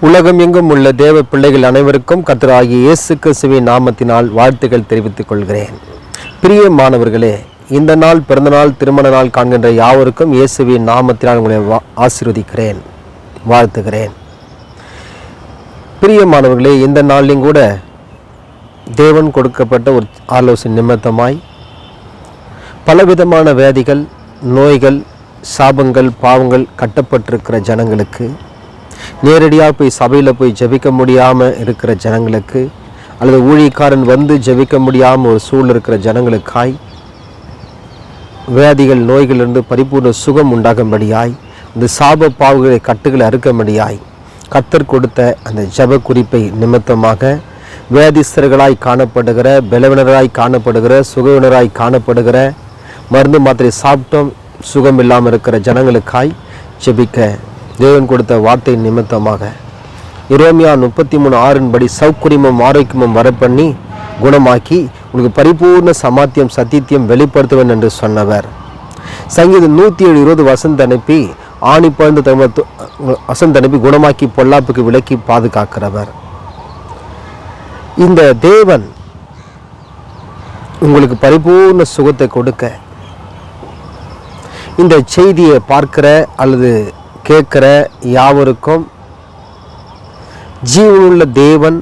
உலகம் எங்கும் உள்ள தேவ பிள்ளைகள் அனைவருக்கும் கத்தராகிய இயேசு கிறிஸ்துவின் நாமத்தினால் வாழ்த்துக்கள் தெரிவித்துக் கொள்கிறேன். பிரியமானவர்களே இந்த நாள் பிறந்தநாள் திருமண நாள் காண்கின்ற யாவருக்கும் இயேசுவின் நாமத்தினால் உங்களை வா- ஆசிர்வதிக்கிறேன் வாழ்த்துகிறேன். பிரியமானவர்களே இந்த நாளிலும் கூட தேவன் கொடுக்கப்பட்ட ஒரு ஆலோசனை நிமித்தமாய் பலவிதமான வியாதிகள் நோய்கள் சாபங்கள் பாவங்கள் கட்டப்பட்டிருக்கிற ஜனங்களுக்கு நேரடியாக போய் சபையில் போய் ஜெபிக்க முடியாமல் இருக்கிற ஜனங்களுக்கு அல்லது ஊழியக்காரன் வந்து ஜெபிக்க முடியாமல் ஒரு சூழல் இருக்கிற ஜனங்களுக்காய் வியாதிகள் நோய்களிலிருந்து பரிபூர்ண சுகம் உண்டாகும்படியாய் இந்த சாப பாவுகளை கட்டுகளை அறுக்கும்படியாய் கத்தர் கொடுத்த அந்த ஜெப குறிப்பை நிமித்தமாக வேதிஸ்தர்களாய் காணப்படுகிற பலவினராய் காணப்படுகிற சுகவினராய் காணப்படுகிற மருந்து மாத்திரை சாப்பிட்டோம் சுகம் இல்லாமல் இருக்கிற ஜனங்களுக்காய் ஜெபிக்க தேவன் கொடுத்த வார்த்தை நிமித்தமாக இரோமியா முப்பத்தி மூணு ஆறின்படி சௌக்குரியமும் ஆரோக்கியமும் வரப்பண்ணி குணமாக்கி உங்களுக்கு பரிபூர்ண சமாத்தியம் சத்தியத்தியம் வெளிப்படுத்துவேன் என்று சொன்னவர். சங்கீதம் நூற்றி ஏழு இருபது வசந்த் அனுப்பி ஆணி பழுந்து தம வசந்த் அனுப்பி குணமாக்கி பொல்லாப்புக்கு விலக்கி பாதுகாக்கிறவர். இந்த தேவன் உங்களுக்கு பரிபூர்ண சுகத்தை கொடுக்க இந்த செய்தியை பார்க்கிற அல்லது கேட்குற யாவருக்கும் ஜீவனுள்ள தேவன்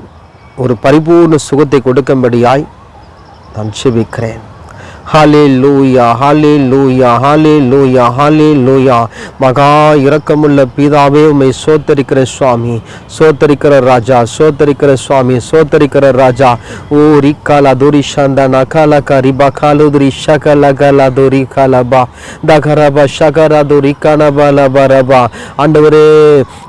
ஒரு பரிபூர்ண சுகத்தை கொடுக்கும்படியாய் நான் செபிக்கிறேன் ஹாலே லூயா ஹாலே லூயா ஹாலே லூயா ஹாலே லூயா மகா இரக்கமுள்ள பிதாவே உம்மை சோத்தரிக்கிற சுவாமி சோத்தரிக்கிற ராஜா சோத்தரிக்கிற சுவாமி சோத்தரிக்கிற ராஜா. ஓ ரிக்காலா துரி ஷாந்தா நகாலா கரிபா காலுதுரி ஷகலா கலா துரி கலபா தகரபா ஷகரா துரி கனபா லபரபா ஆண்டவரே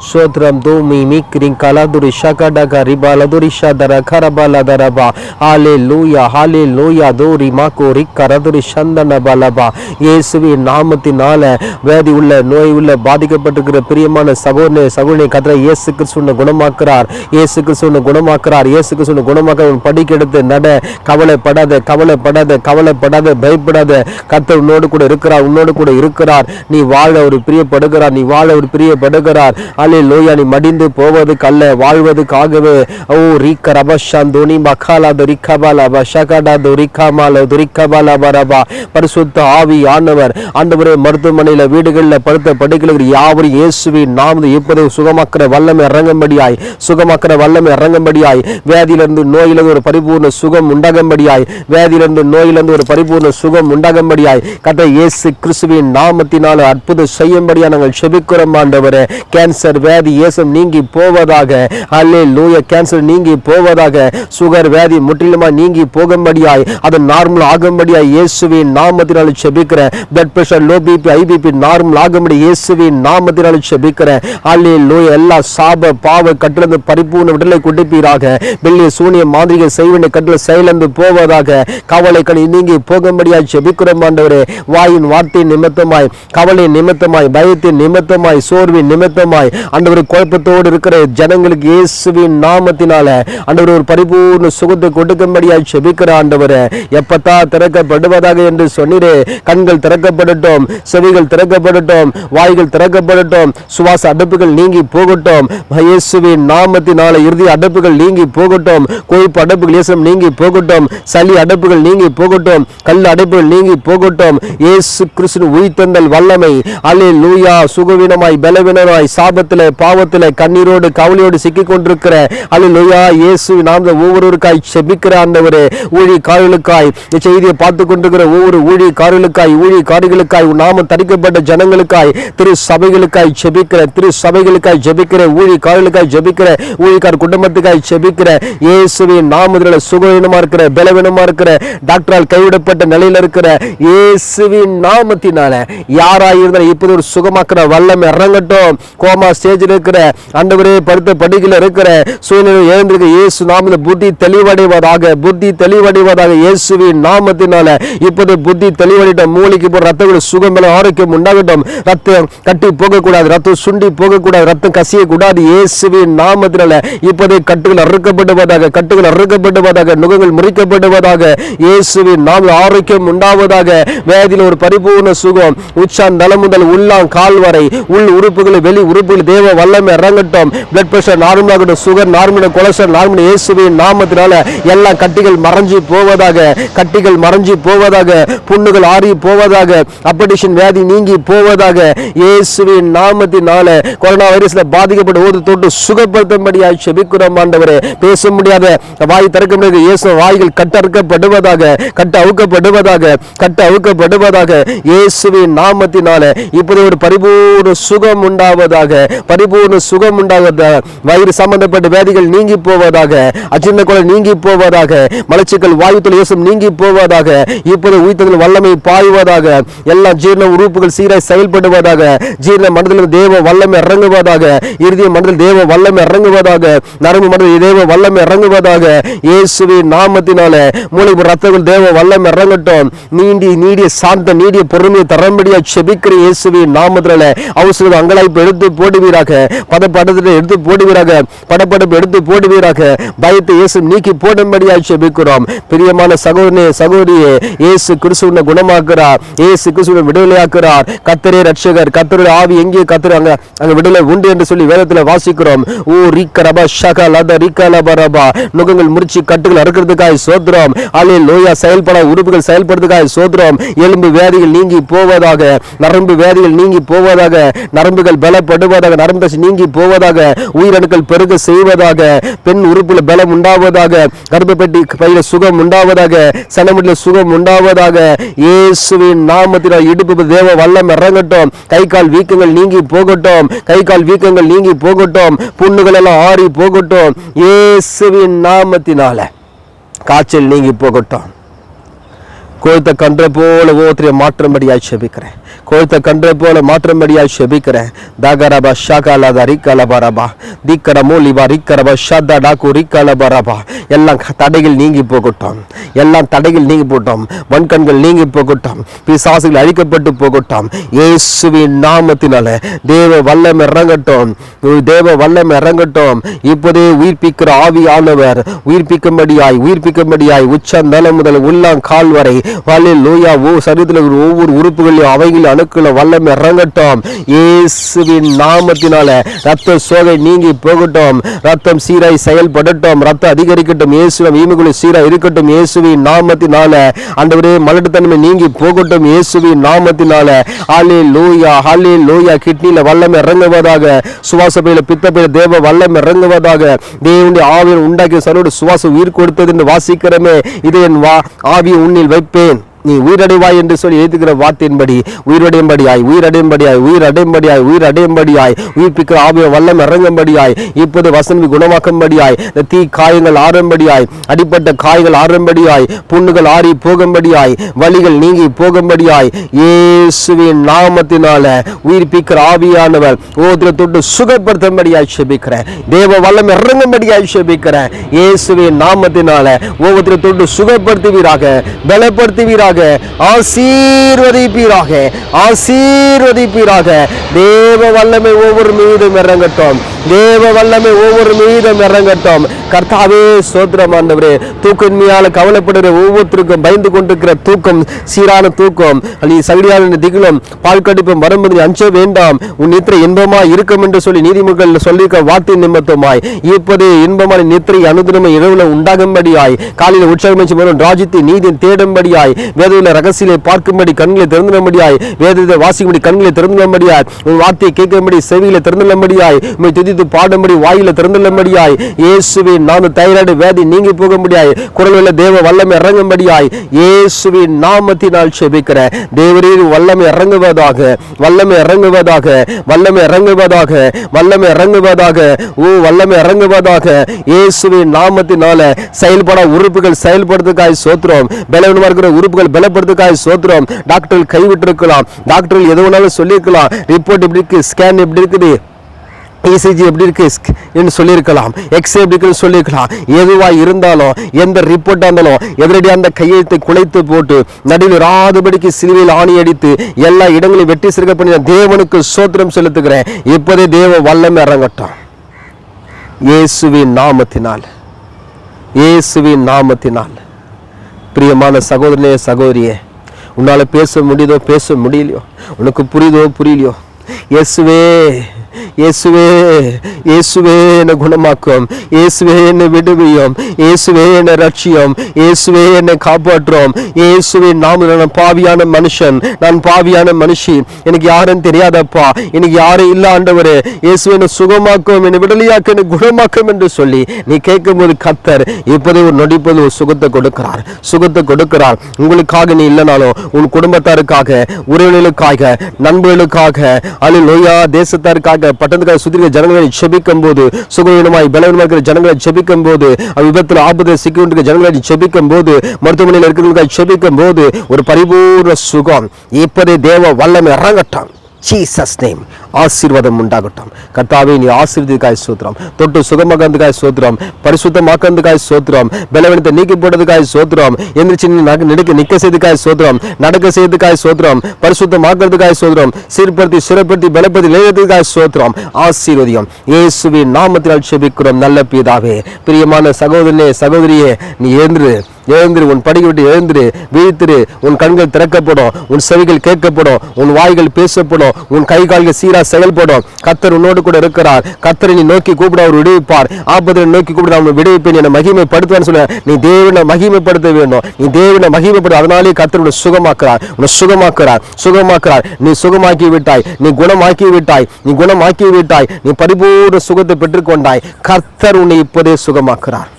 சோத்ரம் தூமி மீக்ரிங் கலாதுரி ஷகடக ரிபாலதுரி ஷதர கரபலதரபா ஹாலே லூயா ஹாலே லூயா தூரி மாக்கோ கரதுரி சந்தன பலபா. இயேசுவின் நாமத்தினால வேதி உள்ள நோய் உள்ள பாதிக்கப்பட்டிருக்கிற பிரியமான சகோதரனே சகோதரனை கதிர இயேசு கிறிஸ்துவனை குணமாக்குறார். இயேசு சொன்ன குணமாக்குறார். இயேசு சொன்ன குணமாக்க உன் படிக்கெடுத்து நட. கவலைப்படாத கவலைப்படாத கவலைப்படாத பயப்படாத. கத்தர் உன்னோடு கூட இருக்கிறார் உன்னோடு கூட இருக்கிறார். நீ வாழ ஒரு பிரியப்படுகிறார் நீ வாழ ஒரு பிரியப்படுகிறார். அல்லே லோயா நீ மடிந்து போவது கல்ல வாழ்வதுக்காகவே ஓ ரீக்க ரபஷான் தோனி மக்காலா துரிக்கபாலா பஷகடா துரிக்கமால துரிக்கபாலா பரபா பரிசுத்த ஆவி ஆண்டவர் ஆண்டவரே மருத்துவமனையில வீடுகளில் படுத்த படுக்கையில் யாவரும் இயேசுவின் நாமது இப்போது சுகமாக்கிற வல்லமை இறங்கும்படியாய் சுகமாக்கிற வல்லமை இறங்கும்படியாய் வேதியிலிருந்து நோயிலிருந்து ஒரு பரிபூர்ண சுகம் உண்டாகும்படியாய் வேதியிலிருந்து நோயிலிருந்து ஒரு பரிபூர்ண சுகம் உண்டாகும்படியாய் கதை இயேசு கிறிஸ்துவின் நாமத்தினால் அற்புதம் செய்யும்படியா நாங்கள் செபிக்கிறோம் ஆண்டவரே. கேன்சர் வியாதி இயேசு நீங்கி போவதாக அல்லே லூய கேன்சர் நீங்கி போவதாக சுகர் வியாதி முற்றிலுமா நீங்கி போகும்படியாய் அது நார்மல் ஆகும்படியாய் இயேசுவின் நாமத்தினால் செபிக்கிறேன். பிளட் பிரஷர் லோ பிபி ஐ பிபி நார்மல் ஆகும்படி இயேசுவின் நாமத்தினால் செபிக்கிறேன். அல்லே லோ எல்லா சாப பாவ கட்டிலிருந்து பரிபூர்ண விடலை கொடுப்பீராக. வெள்ளிய சூனிய மாதிரிக செய்வனை கட்டில செயலந்து போவதாக கவலை கணி நீங்கி போகும்படியாய் செபிக்கிறோம் ஆண்டவரே. வாயின் வார்த்தை நிமித்தமாய் கவலை நிமித்தமாய் பயத்தின் நிமித்தமாய் சோர்வின் நிமித்தமாய் ஆண்டவர் குழப்பத்தோடு இருக்கிற ஜனங்களுக்கு இயேசுவின் நாமத்தினால ஆண்டவர் ஒரு பரிபூர்ண சுகத்தை கொடுக்கும்படியாய் செபிக்கிற ஆண்டவரே. எப்பத்தா திறக்கப்படுவதாக என்று சொன்னீரே. கண்கள் திறக்கப்படட்டும் செவிகள் திறக்கப்படட்டும் வாய்கள் திறக்கப்படட்டும் சுவாச அடைப்புகள் நீங்கி போகட்டும். இயேசுவின் நாமத்தினால இறுதி அடைப்புகள் நீங்கி போகட்டும். கொழுப்பு அடைப்புகள் இயேசம் நீங்கி போகட்டும். சளி அடைப்புகள் நீங்கி போகட்டும். கல் அடைப்புகள் நீங்கி போகட்டும். இயேசு கிறிஸ்து உயிர்த்தந்தல் வல்லமை. அலே லூயா சுகவீனமாய் பலவீனமாய் சாபத்தில் பாவத்தில் கண்ணீரோடு கவலையோடு சிக்கிக் கொண்டிருக்கிற அலே லூயா இயேசு நாம் ஒவ்வொருவருக்காய் செபிக்கிற ஆண்டவரே. ஊழி காரியங்களுக்காய் செய்தியை பார்த்து கொண்டிருக்கிற ஒவ்வொரு ஊழி காரிகளுக்காய் ஊழி காரிகளுக்காய் நாம நாமம் தரிக்கப்பட்ட ஜனங்களுக்காய் திரு சபைகளுக்காய் ஜெபிக்கிற திரு சபைகளுக்காய் ஜெபிக்கிற ஊழி காரியங்களுக்காய் ஜெபிக்கிற ஊழிக்கார் குடும்பத்துக்காய் ஜெபிக்கிற இயேசுவின் நாமத்தில் சுகவீனமா இருக்கிற பலவீனமா இருக்கிற டாக்டரால் கைவிடப்பட்ட நிலையில இருக்கிற இயேசுவின் நாமத்தினால யாராய் இருந்தாலும் இப்போது ஒரு சுகமாக்குற வல்லம் இறங்கட்டும். கோமா ஸ்டேஜில் இருக்கிற அண்டவரே படுத்த படிக்கையில் இருக்கிற சூழ்நிலை எழுந்திருக்க இயேசு நாமத்தில் புத்தி தெளிவடைவதாக புத்தி தெளிவடைவதாக இயேசுவின் நாமத்தினால இப்போது புத்தி தெளிவடையட்டும் மூளைக்கு போற ரத்தம் சுகம் மேல ஆரோக்கியம் உண்டாகட்டும். ரத்தம் கட்டி போகக்கூடாது ரத்தம் சுண்டி போகக்கூடாது ரத்தம் கசிய கூடாது இயேசுவின் நாமத்தினால இப்போதே கட்டுகள் அறுக்கப்படுவதாக கட்டுகள் அறுக்கப்படுவதாக நுகங்கள் முறிக்கப்படுவதாக இயேசுவின் நாம் ஆரோக்கியம் உண்டாவதாக வேதியில் ஒரு பரிபூர்ண சுகம் உச்சான் தலை முதல் உள்ளாம் கால் வரை உள் உறுப்புகள் வெளி உறுப்புகள் தேவ வல்லமை இறங்கட்டும். பிளட் பிரஷர் நார்மலாகட்டும் சுகர் நார்மல் கொலஸ்ட்ரால் நார்மல் இயேசுவின் நாமத்தினால எல்லா கட்டிகள் மறைஞ்சு போவதாக கட்டிகள் மறைஞ்சு போவதாக புண்ணுகள் ஆறி போவதாக அப்படிஷன் வியாதி நீங்கி போவதாக இயேசுவின் நாமத்தினால கொரோனா வைரஸ்ல பாதிக்கப்பட்ட ஓது தொட்டு சுகப்படுத்தும்படியாய் செபிக்கிறோம் ஆண்டவரே. பேச முடியாத வாய் திறக்க முடியாத இயேசு வாய்கள் கட்டறுக்கப்படுவதாக கட்ட அவுக்கப்படுவதாக கட்ட அவுக்கப்படுவதாக இயேசுவின் நாமத்தினால இப்போது ஒரு பரிபூர்ண சுகம் உண்டாவதாக பரிபூர்ண சுகம் உண்டாவதாக வயிறு சம்பந்தப்பட்ட வியாதிகள் நீங்கி போவதாக அஜிர்ண கொலை நீங்கி போவதாக மலச்சிக்கல் வாயுத்தல் இயேசும் நீங்கி போவதாக இப்போது உயிர்த்தங்கள் வல்லமை பாய்வதாக எல்லா ஜீரண உறுப்புகள் சீராய் செயல்படுவதாக ஜீரண மண்டலத்தில் தேவ வல்லமை இறங்குவதாக இறுதிய மண்டலத்தில் தேவ வல்லமை இறங்குவதாக நரம்பு மண்டலத்தில் தேவ வல்லமை இறங்குவதாக இயேசுவின் நாமத்தினால மூளை ரத்தங்கள் தேவ வல்லமை இறங்கட்டும். நீண்டி நீடிய சாந்த நீடிய பொறுமையை தரம்படியா செபிக்கிற இயேசுவின் நாமத்தினால அவசர அங்கலாய்ப்பு எடுத்து போடுவீராக பதப்படத்தை எடுத்து போடுவீராக படப்படப்பு எடுத்து போடுவீராக பயத்தை இயேசு நீக்கி போடும்படியா செபிக்கிறோம். பிரியமான சகோதரனே சகோதரியே இயேசு கிறிஸ்துவனை குணமாக்குறார் இயேசு கிறிஸ்துவனை விடுதலையாக்குறார் கத்தரே ரட்சகர் கத்தருடைய ஆவி எங்கே? கத்தர் அங்க அங்க விடுதலை உண்டு என்று சொல்லி வேதத்துல வாசிக்கிறோம். ஓ ரிக்கரபா ஷக லத ரிக்கலபரபா நுகங்கள் முறிச்சு கட்டுகள் அறுக்கிறதுக்காய் சோத்திரம் அலே லோயா செயல்பட உறுப்புகள் செயல்படுறதுக்காய் சோத்திரம் எலும்பு வேதிகள் நீங்கி போவதாக நரம்பு வேதிகள் நீங்கி போவதாக நரம்புகள் பலப்படுவதாக நரம்பு தசை நீங்கி போவதாக உயிரணுக்கள் பெருக செய்வதாக பெண் உறுப்புல பலம் உண்டாவதாக கர்ப்பப்பட்டி பையில சுகம் உண்டாவதாக சனமுடியில் சுகம் உண்டாவதாக இயேசுவின் நாமத்தினால் இடுப்பு தேவ வல்லம் இறங்கட்டும். கை கால் வீக்கங்கள் நீங்கி போகட்டும். கை கால் வீக்கங்கள் நீங்கி போகட்டும். புண்ணுகள் எல்லாம் ஆறி போகட்டும். இயேசுவின் நாமத்தினால காய்ச்சல் நீங்கி போகட்டும். கொழுத்த கன்றை போல ஓத்திரிய மாற்றும்படியாய் செபிக்கிறேன். கொழுத்த கன்றை போல மாற்றும்படியாய் செபிக்கிறேன். தகரபா ஷகலத ரிக்கலபரபா. திக்கர மூலிபா ரிக்கரபா ஷத்த டாக்கு ரிக்கலபரபா. எல்லாம் க- தடைகள் நீங்கி போகட்டும். எல்லாம் தடைகள் நீங்கி போட்டோம் வன்கண்கள் நீங்கி போகட்டும். பிசாசுகள் அழிக்கப்பட்டு போகட்டும். இயேசுவின் நாமத்தினால தேவ வல்லம் இறங்கட்டும். தேவ வல்லம் இறங்கட்டும். இப்போதே உயிர்ப்பிக்கிற ஆவியானவர் உயிர்ப்பிக்கும்படியாய் உயிர்ப்பிக்கும்படியாய் உச்சந்தலம் முதல் உள்ளாங்கால் வரை வல்லில் லூயா ஓ சரீரத்தில் ஒவ்வொரு உறுப்புகளையும் அவைகளின் அணுக்களை வல்லமை இறங்கட்டும். இயேசுவின் நாமத்தினால ரத்த சோகை நீங்கி போகட்டும். ரத்தம் சீராய் செயல்படட்டும். ரத்தம் அதிகரிக்கட்டும். இயேசுவின் ஈமுகளை சீராய் இருக்கட்டும். இயேசுவின் நாமத்தினால ஒரே மலட்டுத்தன்மை நீங்கி போகட்டும். இயேசுவின் நாமத்தினால ஹாலே லூயா ஹாலே லூயா கிட்னியில் வல்லமை இறங்குவதாக சுவாசப்பையில் பித்தப்பையில தேவ வல்லம் இறங்குவதாக தேவனுடைய ஆவியை உண்டாக்கிய சரோடு சுவாசம் உயிர் கொடுத்தது என்று வாசிக்கிறமே. இது என் வா ஆவியை உன்னில் வைப்பேன். Amin. நீ உயிரடைவாய் என்று சொல்லி எழுதுகிற வார்த்தையின்படி உயிரடையும்படியாய் உயிரடையும்படியாய் உயிரடையும்படியாய் உயிரடையும்படியாய் உயிர்ப்பிக்கிற ஆவிய வல்லம் இறங்கும்படியாய் இப்போது வசந்தி குணமாக்கும்படியாய் இந்த தீ காயங்கள் ஆறும்படியாய் அடிப்பட்ட காயங்கள் ஆறும்படியாய் புண்ணுகள் ஆறி போகும்படியாய் வலிகள் நீங்கி போகும்படியாய் இயேசுவின் நாமத்தினால உயிர்ப்பிக்கிற ஆவியானவர் ஓதுல தொட்டு சுகப்படுத்தும்படியாய் செபிக்கிறேன் தேவ வல்லம் இறங்கும்படியாய் செபிக்கிறேன் இயேசுவின் நாமத்தினால ஒவ்வொருத்தரை தொட்டு சுகப்படுத்துவீராக பலப்படுத்துவீராக ஆசீர்வதிப்பீராக ஆசீர்வதிப்பீராக. தேவ வல்லமை ஒவ்வொரு மீதும் இறங்கட்டும். தேவ வல்லமை ஒவ்வொரு மீதும் இறங்கட்டும். கர்த்தாவே சோத்திரம் ஆண்டவரே. தூக்கன்மையால கவலைப்படுகிற ஒவ்வொருத்தருக்கும் பயந்து கொண்டிருக்கிற தூக்கம் சீரான தூக்கம். நீ சகடியான திகிலும் பால் கடிப்பும் வரும்போது அஞ்ச வேண்டாம். உன் நித்திரை இன்பமா இருக்கும் என்று சொல்லி நீதிமன்றம் சொல்லியிருக்க வார்த்தை நிமித்தமாய். இப்போதே இன்பமான நித்திரை அனுதினமை இரவுல உண்டாகும்படியாய். காலையில் உற்சாகமிச்சு வரும் ராஜ்யத்தை நீதி தேடும்படியாய். வேதையில் ரகசியலை பார்க்கும்படி கண்களை திறந்துடும்படியாய். வேதத்தை வாசிக்கும்படி கண்களை திறந்துடும்படியாய். உன் வார்த்தையை கேட்கும்படி செவிகளை திறந்துள்ளபடியாய் உண்மை துதித்து பாடும்படி வாயில திறந்துள்ளபடியாய். இயேசுவின் நாம தைராய்டு வேதி நீங்கி போகும்படியாய். குரலுள்ள தேவ வல்லமை இறங்கும்படியாய். இயேசுவின் நாமத்தினால் செபிக்கிற தேவரீர் வல்லமை இறங்குவதாக வல்லமை இறங்குவதாக வல்லமை இறங்குவதாக வல்லமை இறங்குவதாக ஓ வல்லமை இறங்குவதாக. இயேசுவின் நாமத்தினால செயல்பட உறுப்புகள் செயல்படுறதுக்காய் சோத்திரம். பலவீனமா இருக்கிற உறுப்புகள் பலப்படுறதுக்காய் சோத்திரம். டாக்டர் கைவிட்டு இருக்கலாம் டாக்டர் எது வேணாலும் சொல்லியிருக்கலாம். ரிப்போர்ட் இப்படி இருக்கு? ஸ்கேன் இப்படி இருக்குது? இசிஜி எப்படி இருக்கு? என்று சொல்லியிருக்கலாம். எக்ஸ்ரே எப்படி இருக்குன்னு சொல்லியிருக்கலாம். எதுவா இருந்தாலும் எந்த ரிப்போர்ட்டாக இருந்தாலும் எதிரடி அந்த கையெழுத்தை குலைத்து போட்டு நடுவில் ராதுபடிக்கு சிலுவையில் ஆணி அடித்து எல்லா இடங்களையும் வெட்டி சிறுக பண்ணி தேவனுக்கு சோத்திரம் செலுத்துகிறேன். இப்போதே தேவ வல்லமை இறங்கட்டும் இயேசுவின் நாமத்தினால் இயேசுவின் நாமத்தினால். பிரியமான சகோதரனே சகோதரியே உன்னால பேச முடியுதோ பேச முடியலையோ உனக்கு புரியுதோ புரியலையோ இயேசுவே இயேசுவே இயேசுவே என்னை குணமாக்கும். இயேசுவே என்னை விடுவியும். இயேசுவே என்னை ரட்சியும் இயேசுவே என்னை காப்பாற்றும். இயேசுவே நாம் நான் பாவியான மனுஷன். நான் பாவியான மனுஷி. எனக்கு யாரும் தெரியாதப்பா. எனக்கு யாரும் இல்ல ஆண்டவர். இயேசு என்னை சுகமாக்கும் என்னை விடலையாக்க என்னை குணமாக்கும் என்று சொல்லி நீ கேட்கும்போது கத்தர் இப்போதே ஒரு நொடிப்பது ஒரு சுகத்தை கொடுக்கிறார். சுகத்தை கொடுக்கிறார். உங்களுக்காக நீ இல்லைனாலும் உன் குடும்பத்தாருக்காக உறவினர்களுக்காக நண்பர்களுக்காக அல்ல நோயா தேசத்தாருக்காக பட்டணத்துக்காக சுத்திரிக்க ஜனங்களை செபிக்கும் போது சுகவீனமாய் பலவீனமாக இருக்கிற ஜனங்களை செபிக்கும் போது விபத்தில் ஆபத்தில் சிக்கிட்டு ஜனங்களை செபிக்கும் போது மருத்துவமனையில் இருக்கிறவங்களுக்காக செபிக்கும் போது ஒரு பரிபூர்ண சுகம். இப்போதே தேவ வல்லமை இறங்கட்டான் ஜீசஸ் நேம் ஆசீர்வாதம் உண்டாகட்டும். கர்த்தாவே நீ ஆசீர்வதிக்காய் சோத்திரம் தொட்டு சுகமாக்கிறதுக்காய் சோத்திரம் பரிசுத்தமாக்கிறதுக்காய் சோத்திரம் பலவீனத்தை நீக்கி போட்டதுக்காய் சோத்திரம் எந்திரிச்சு நீ நிற்க நிக்க செய்துக்காய் சோத்திரம் நடக்க செய்துக்காய் சோத்திரம் பரிசுத்தமாக்கிறதுக்காய் சோத்திரம் சீர்படுத்தி சிறப்படுத்தி பலப்படுத்தி நிலையத்துக்காய் சோத்திரம் ஆசீர்வதியம். இயேசுவின் நாமத்தினால் செபிக்கிறோம். நல்ல பிதாவே பிரியமான சகோதரனே சகோதரியே நீ ஏந்திரு எழுந்திரு உன் படிக்க விட்டு எழுந்திரு. விழித்திரு. உன் கண்கள் திறக்கப்படும். உன் செவிகள் கேட்கப்படும். உன் வாய்கள் பேசப்படும். உன் கை கால்கள் சீரா செயல்படும். கத்தர் உன்னோடு கூட இருக்கிறார். கத்தரை நீ நோக்கி கூப்பிட அவர் விடுவிப்பார். ஆபத்தை நோக்கி கூப்பிட அவன் விடுவிப்பேன். என்னை மகிமைப்படுத்துவான்னு சொல்ல நீ தேவனை மகிமைப்படுத்த வேண்டும். நீ தேவனை மகிமைப்படு. அதனாலே கத்தர் உன்னை சுகமாக்குறார். உன்னை சுகமாக்குறார். சுகமாக்குறார். நீ சுகமாக்கி விட்டாய். நீ குணமாக்கி விட்டாய். நீ குணமாக்கி விட்டாய். நீ பரிபூர்ண சுகத்தை பெற்றுக்கொண்டாய். கர்த்தர் உன்னை இப்போதே சுகமாக்குறார்.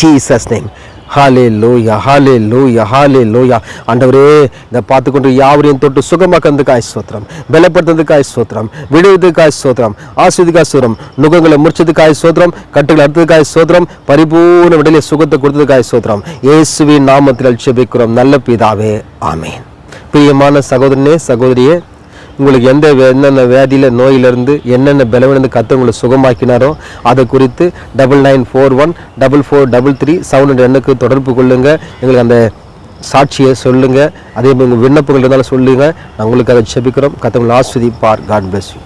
ஜீசஸ் நேம் ஹாலே லோயா ஹாலே லோயா ஹாலே லோயா ஆண்டவரே இதை பார்த்துக்கொண்டு யாவரையும் தொட்டு சுகமாக்கிறதுக்காய் ஸ்தோத்திரம் பலப்படுத்துறதுக்காய் ஸ்தோத்திரம் விடுவதுக்காய் ஸ்தோத்திரம் ஆசிரியதுக்காய் ஸ்தோத்திரம் நுகங்களை முடிச்சதுக்காய் ஸ்தோத்திரம் கட்டுகளை அடுத்ததுக்காய் ஸ்தோத்திரம் பரிபூர்ண விடலை சுகத்தை கொடுத்ததுக்காய் ஸ்தோத்திரம். இயேசுவின் நாமத்தில் ஜெபிக்கிறோம். நல்ல பிதாவே ஆமேன். பிரியமான சகோதரனே சகோதரியே உங்களுக்கு எந்த என்னென்ன வியாதியில் நோயிலிருந்து என்னென்ன பலவிலிருந்து கற்று உங்களை சுகமாக்கினாரோ அதை குறித்து double nine four one double four double three seven எண்ணுக்கு தொடர்பு கொள்ளுங்கள் எங்களுக்கு அந்த சாட்சியை சொல்லுங்கள் அதே மாதிரி உங்கள் விண்ணப்பங்கள் இருந்தாலும் சொல்லுங்கள் நான் உங்களுக்கு அதை செபிக்கிறோம் கத்தவங்களை ஆஸ்வதிப்பார். God bless you